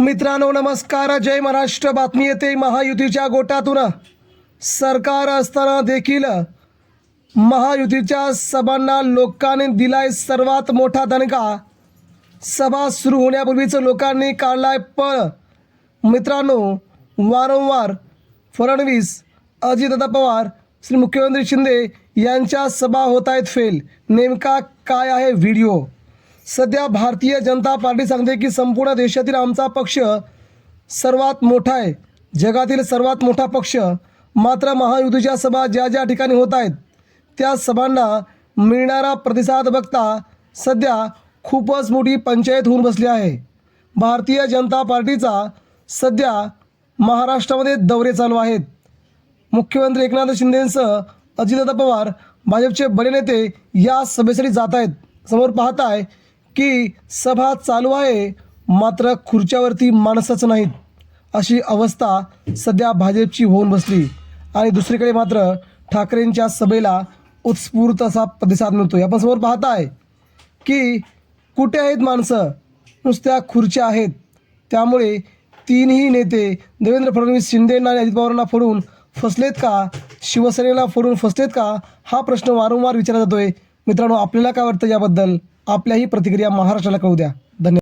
मित्रांनो नमस्कार. जय महाराष्ट्र. बातमी येते महायुतीच्या गोटातून सरकार असताना देखील महायुतीच्या सभांना लोकांनी दिलाय सर्वात मोठा दणका. सभा सुरू होण्यापूर्वीच लोकांनी काढलाय पळ. मित्रांनो वारंवार फडणवीस अजितदादा पवार श्री मुख्यमंत्री शिंदे यांच्या सभा होत आहेत फेल. नेमका काय आहे व्हिडिओ? सध्या भारतीय जनता पार्टी सांगते की संपूर्ण देशातील आमचा पक्ष सर्वात मोठा आहे. जगातील सर्वात मोठा पक्ष मात्र महायुतीच्या सभा ज्या ज्या ठिकाणी होत आहेत त्या सभांना मिळणारा प्रतिसाद बघता सध्या खूपच मोठी पंचायत होऊन बसली आहे. भारतीय जनता पार्टीचा सध्या महाराष्ट्रामध्ये दौरे चालू आहेत. मुख्यमंत्री एकनाथ शिंदेंसह अजितदादा पवार भाजपचे बडे नेते या सभेसाठी जात आहेत. समोर पाहताय की सभा चालू आहे मात्र खुर्च्यावरती माणसंच नाहीत अशी अवस्था सध्या भाजपची होऊन बसली. आणि दुसरीकडे मात्र ठाकरेंच्या सभेला उत्स्फूर्त असा प्रतिसाद मिळतो. आपण समोर पाहताय की कुठे आहेत माणसं? नुसत्या खुर्च्या आहेत. त्यामुळे तीनही नेते देवेंद्र फडणवीस शिंदेंना आणि अजित पवारांना फोडून फसलेत का? शिवसेनेला फोडून फसलेत का? हा प्रश्न वारंवार विचारला जातोय. मित्रांनो आपल्याला काय वाटतं याबद्दल? आपल्याही प्रतिक्रिया महाराष्ट्राला कळू द्या. धन्यवाद.